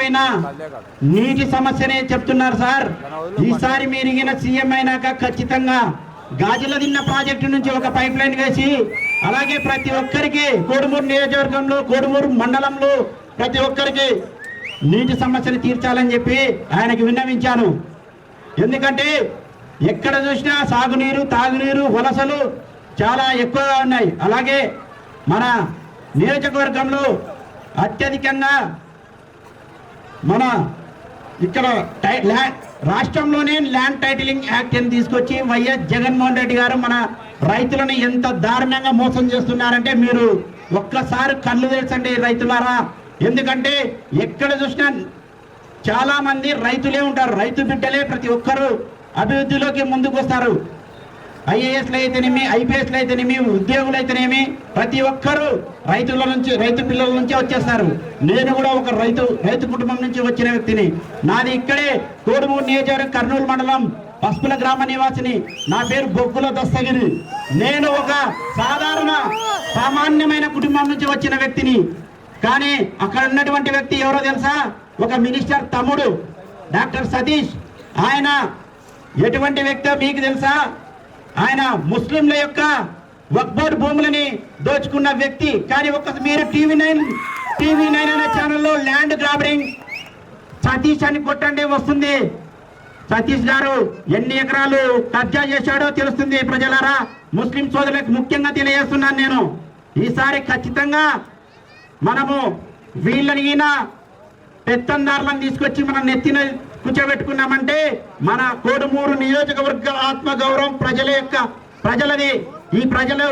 ఎక్కడ నీటి సమస్యనే చెప్తున్నారు సార్. ఈసారి మీరు సీఎం అయినాక ఖచ్చితంగా గాజుల దిన్న ప్రాజెక్టు నుంచి ఒక పైప్ లైన్ వేసి అలాగే ప్రతి ఒక్కరికి కోడుమూరు నియోజకవర్గంలో కోడుమూరు మండలంలో ప్రతి ఒక్కరికి నీటి సమస్యను తీర్చాలని చెప్పి ఆయనకి విన్నవించాను. ఎందుకంటే ఎక్కడ చూసినా సాగునీరు తాగునీరు వలసలు చాలా ఎక్కువగా ఉన్నాయి. అలాగే మన నియోజకవర్గంలో అత్యధికంగా మన ఇక్కడ టై- ల్యా- రాష్ట్రంలోనే ల్యాండ్ టైటిలింగ్ యాక్ట్ అని తీసుకొచ్చి వైఎస్ జగన్మోహన్ రెడ్డి గారు మన రైతులను ఎంత దారుణంగా మోసం చేస్తున్నారంటే మీరు ఒక్కసారి కళ్ళు తెరచండి రైతులారా. ఎందుకంటే ఎక్కడ చూసినా చాలా మంది రైతులే ఉంటారు. రైతు బిడ్డలే ప్రతి ఒక్కరు అభివృద్ధిలోకి ముందుకు వస్తారు ఐఏఎస్లు అయితేనేమి ఐపీఎస్లు అయితేనేమి ఉద్యోగులు అయితేనేమి ప్రతి ఒక్కరూ రైతుల నుంచి రైతు పిల్లల నుంచే వచ్చేస్తారు. నేను కూడా ఒక రైతు రైతు కుటుంబం నుంచి వచ్చిన వ్యక్తిని. నాది ఇక్కడే కోడుమూరు నియోజకవర్గం కర్నూలు మండలం పసుపుల గ్రామ నివాసిని. నా పేరు బొగ్గుల దస్తగిరి. నేను ఒక సాధారణ సామాన్యమైన కుటుంబం నుంచి వచ్చిన వ్యక్తిని. కానీ అక్కడ ఉన్నటువంటి వ్యక్తి ఎవరో తెలుసా? ఒక మినిస్టర్ తమ్ముడు డాక్టర్ సతీష్. ఆయన ఎటువంటి వ్యక్తి మీకు తెలుసా? ఆయన ముస్లింల యొక్క వక్బోర్డ్ భూములని దోచుకున్న వ్యక్తి. కానీ ఒక మీరు టీవీ నైన్ టీవీ నైన్ అనే ఛానల్లో ల్యాండ్ గ్రాబరింగ్ సతీష్ అని కొట్టండి వస్తుంది. సతీష్ గారు ఎన్ని ఎకరాలు కబ్జా చేశాడో తెలుస్తుంది ప్రజలారా. ముస్లిం సోదరులకు ముఖ్యంగా తెలియజేస్తున్నాను నేను. ఈసారి ఖచ్చితంగా మనము వీళ్ళని ఈయన పెత్తందారులను తీసుకొచ్చి మనం నెత్తిన కూర్చోబెట్టుకున్నామంటే మన కోడుమూరు నియోజకవర్గ ఆత్మగౌరవం ప్రజల యొక్క ప్రజలది. ఈ ప్రజలు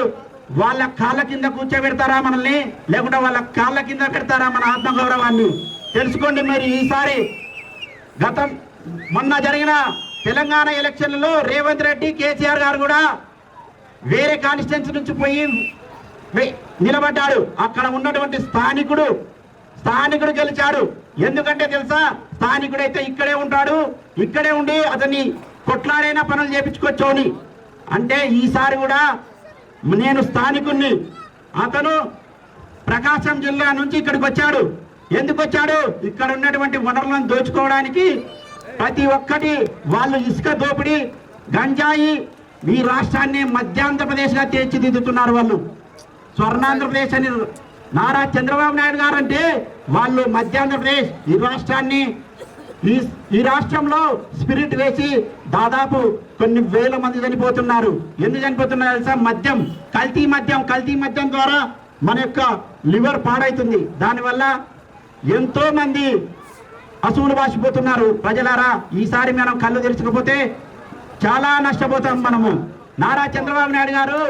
వాళ్ళ కాళ్ళ కింద కూర్చోబెడతారా మనల్ని? లేకుంటే వాళ్ళ కాళ్ళ కింద పెడతారా మన ఆత్మగౌరవాన్ని? తెలుసుకోండి మరి ఈసారి. గతం మొన్న జరిగిన తెలంగాణ ఎలక్షన్లలో రేవంత్ రెడ్డి కేసీఆర్ గారు కూడా వేరే కాన్స్టిట్యున్సీ నుంచి పోయి నిలబడ్డాడు. అక్కడ ఉన్నటువంటి స్థానికుడు స్థానికుడు గెలిచాడు. ఎందుకంటే తెలుసా? స్థానికుడైతే ఇక్కడే ఉంటాడు. ఇక్కడే ఉండి అతన్ని కొట్లాడైనా పనులు చేపించుకోవచ్చు అంటే ఈసారి కూడా నేను స్థానికుణ్ణి. అతను ప్రకాశం జిల్లా నుంచి ఇక్కడికి వచ్చాడు. ఎందుకు వచ్చాడు? ఇక్కడ ఉన్నటువంటి వనరులను దోచుకోవడానికి ప్రతి ఒక్కటి వాళ్ళు ఇసుక దోపిడీ గంజాయి ఈ రాష్ట్రాన్ని మధ్యాంధ్రప్రదేశ్గా తీర్చిదిద్దుతున్నారు వాళ్ళు. స్వర్ణాంధ్రప్రదేశ్ అని నారా చంద్రబాబు నాయుడు గారు అంటే వాళ్ళు మధ్యాంధ్రప్రదేశ్ ఈ రాష్ట్రాన్ని ఈ ఈ రాష్ట్రంలో స్పిరిట్ వేసి దాదాపు కొన్ని వేల మంది చనిపోతున్నారు. ఎందుకు చనిపోతున్నారు తెలుసా? మద్యం కల్తీ మద్యం కల్తీ మద్యం ద్వారా మన యొక్క లివర్ పాడైతుంది. దానివల్ల ఎంతో మంది అసూలు బాసిపోతున్నారు. ప్రజలారా ఈసారి మనం కళ్ళు తెరుచుకపోతే చాలా నష్టపోతాం మనము. నారా చంద్రబాబు నాయుడు గారు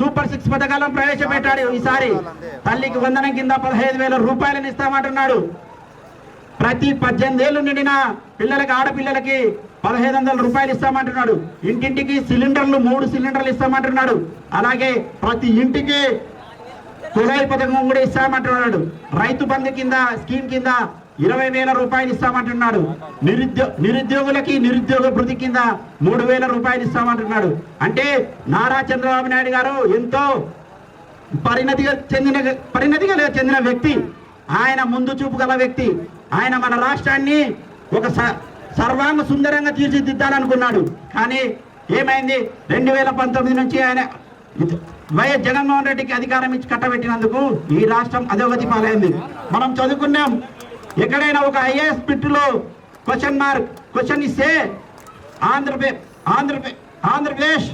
సూపర్ సిక్స్ పథకాలను ప్రవేశపెట్టాడు ఈసారి. తల్లికి వందనం కింద పదహైదు వేల రూపాయలను ఇస్తామంటున్నాడు. ప్రతి పద్దెనిమిది ఏళ్ళు నిండిన పిల్లలకి ఆడపిల్లలకి పదహైదు వందల రూపాయలు ఇస్తామంటున్నాడు. ఇంటింటికి సిలిండర్లు మూడు సిలిండర్లు ఇస్తామంటున్నాడు. అలాగే ప్రతి ఇంటికి కులాయి పథకం కూడా ఇస్తామంటున్నాడు. రైతు బంధు కింద స్కీమ్ కింద ఇరవై వేల రూపాయలు ఇస్తామంటున్నాడు. నిరుద్యో నిరుద్యోగులకి నిరుద్యోగ భృతి కింద మూడు వేల రూపాయలు ఇస్తామంటున్నాడు. అంటే నారా చంద్రబాబు నాయుడు గారు ఎంతో పరిణతిగా చెందిన పరిణతిగా చెందిన వ్యక్తి. ఆయన ముందు చూపు గల వ్యక్తి. ఆయన మన రాష్ట్రాన్ని ఒక స- సర్వాంగ సుందరంగా తీర్చిదిద్దాలనుకున్నాడు. కానీ ఏమైంది? రెండు వేల పంతొమ్మిది నుంచి ఆయన వైఎస్ జగన్మోహన్ రెడ్డికి అధికారం ఇచ్చి కట్టబెట్టినందుకు ఈ రాష్ట్రం అధోగతి పాలైంది. మనం చదువుకున్నాం. ఎక్కడైనా ఒక ఐఏఎస్ పిట్టులో క్వశ్చన్ మార్క్ క్వశ్చన్ ఇస్తే ఆంధ్రప్రదేశ్ ఆంధ్రప్రదేశ్ ఆంధ్రప్రదేశ్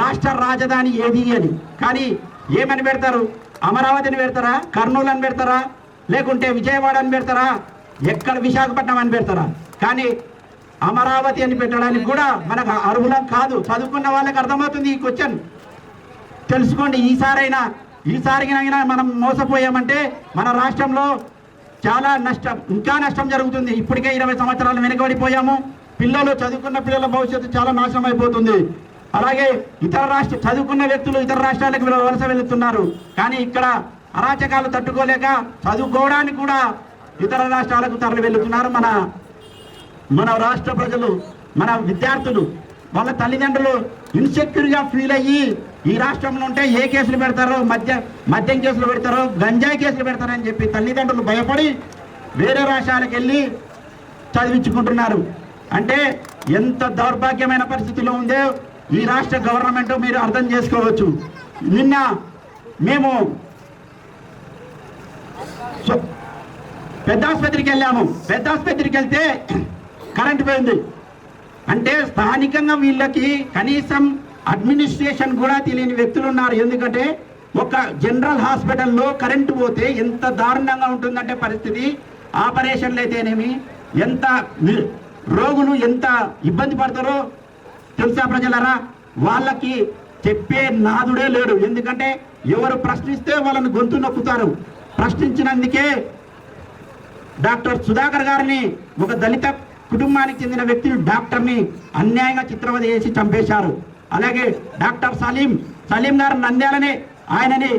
రాష్ట్ర రాజధాని ఏది అని. కానీ ఏమని పెడతారు? అమరావతిని పెడతారా? కర్నూలు అని పెడతారా? లేకుంటే విజయవాడ అని పెడతారా? ఎక్కడ విశాఖపట్నం అని పెడతారా? కానీ అమరావతి అని పెట్టడానికి కూడా మనకు అర్హులం కాదు. చదువుకున్న వాళ్ళకి అర్థమవుతుంది ఈ క్వశ్చన్. తెలుసుకోండి ఈసారైనా ఈసారికైనా మనం మోసపోయామంటే మన రాష్ట్రంలో చాలా నష్టం ఇంకా నష్టం జరుగుతుంది. ఇప్పటికే ఇరవై సంవత్సరాలు వెనుకబడిపోయాము. పిల్లలు చదువుకున్న పిల్లల భవిష్యత్తు చాలా నాశనం అయిపోతుంది. అలాగే ఇతర రాష్ట్ర చదువుకున్న వ్యక్తులు ఇతర రాష్ట్రాలకు వలస వెళుతున్నారు. కానీ ఇక్కడ అరాచకాలు తట్టుకోలేక చదువుకోవడానికి కూడా ఇతర రాష్ట్రాలకు తరలి వెళుతున్నారు మన మన రాష్ట్ర ప్రజలు మన విద్యార్థులు. వాళ్ళ తల్లిదండ్రులు ఇన్సెక్యూర్గా ఫీల్ అయ్యి ఈ రాష్ట్రంలో ఉంటే ఏ కేసులు పెడతారో మద్య మద్యం కేసులు పెడతారో గంజాయి కేసులు పెడతారని చెప్పి తల్లిదండ్రులు భయపడి వేరే రాష్ట్రాలకు వెళ్ళి చదివించుకుంటున్నారు. అంటే ఎంత దౌర్భాగ్యమైన పరిస్థితిలో ఉందో ఈ రాష్ట్ర గవర్నమెంట్ మీరు అర్థం చేసుకోవచ్చు. నిన్న మేము సో- పెద్ద ఆసుపత్రికి వెళ్ళాము. పెద్ద ఆసుపత్రికి వెళ్తే కరెంట్ పోయింది. అంటే స్థానికంగా వీళ్ళకి కనీసం అడ్మినిస్ట్రేషన్ కూడా తెలియని వ్యక్తులు ఉన్నారు. ఎందుకంటే ఒక జనరల్ హాస్పిటల్లో కరెంటు పోతే ఎంత దారుణంగా ఉంటుందంటే పరిస్థితి. ఆపరేషన్లు అయితేనేమి ఎంత రోగులు ఎంత ఇబ్బంది పడతారో తెలుసా ప్రజలరా? వాళ్ళకి చెప్పే నాదుడే లేడు. ఎందుకంటే ఎవరు ప్రశ్నిస్తే వాళ్ళని గొంతు నొక్కుతారు. ప్రశ్నించినందుకే డాక్టర్ సుధాకర్ గారిని ఒక దళిత కుటుంబానికి చెందిన వ్యక్తిని డాక్టర్ని అన్యాయంగా చిత్రవద చేసి చంపేశారు. అలాగే డాక్టర్ సలీం సలీం గారు నంద్యాలని ఆయనని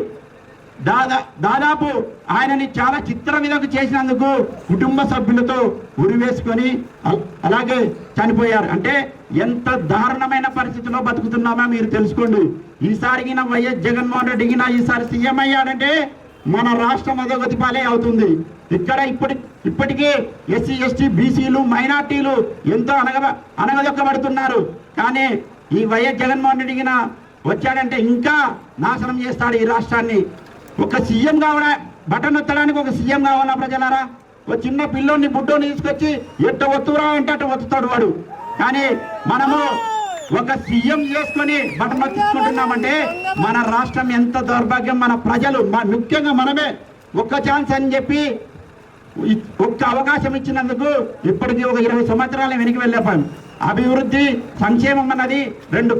దాదా దాదాపు ఆయనని చాలా చిత్ర విధకు చేసినందుకు కుటుంబ సభ్యులతో ఉరివేసుకొని అలాగే చనిపోయారు. అంటే ఎంత దారుణమైన పరిస్థితిలో బతుకుతున్నామో మీరు తెలుసుకోండి. ఈసారి వైఎస్ జగన్మోహన్ రెడ్డి గిన ఈసారి సీఎం అయ్యాడంటే మన రాష్ట్రం అధోగతి పాలే అవుతుంది. ఇక్కడ ఇప్పటి ఇప్పటికే ఎస్సీ ఎస్టీ బీసీలు మైనార్టీలు ఎంతో అనగ అనగదొక్కబడుతున్నారు. కానీ ఈ వైఎస్ జగన్మోహన్ రెడ్డి గిన వచ్చాడంటే ఇంకా నాశనం చేస్తాడు ఈ రాష్ట్రాన్ని. ఒక సీఎం కావడా బటన్ ఎత్తడానికి ఒక సీఎం కావాలా ప్రజలారా? ఒక చిన్న పిల్లోని బుడ్డోని తీసుకొచ్చి ఎట్ట ఒత్తురా అంటే అట్ట వత్తుతాడు వాడు. కానీ మనము ఒక సీఎం చేసుకొని బటన్ తీసుకుంటున్నామంటే మన రాష్ట్రం ఎంత దౌర్భాగ్యం మన ప్రజలు ముఖ్యంగా మనమే ఒక్క ఛాన్స్ అని చెప్పి ఒక్క అవకాశం ఇచ్చినందుకు ఇప్పటికీ ఒక ఇరవై సంవత్సరాలు వెనక్కి వెళ్ళిపోయాం అభివృద్ధి సంక్షేమం అన్నది రెండు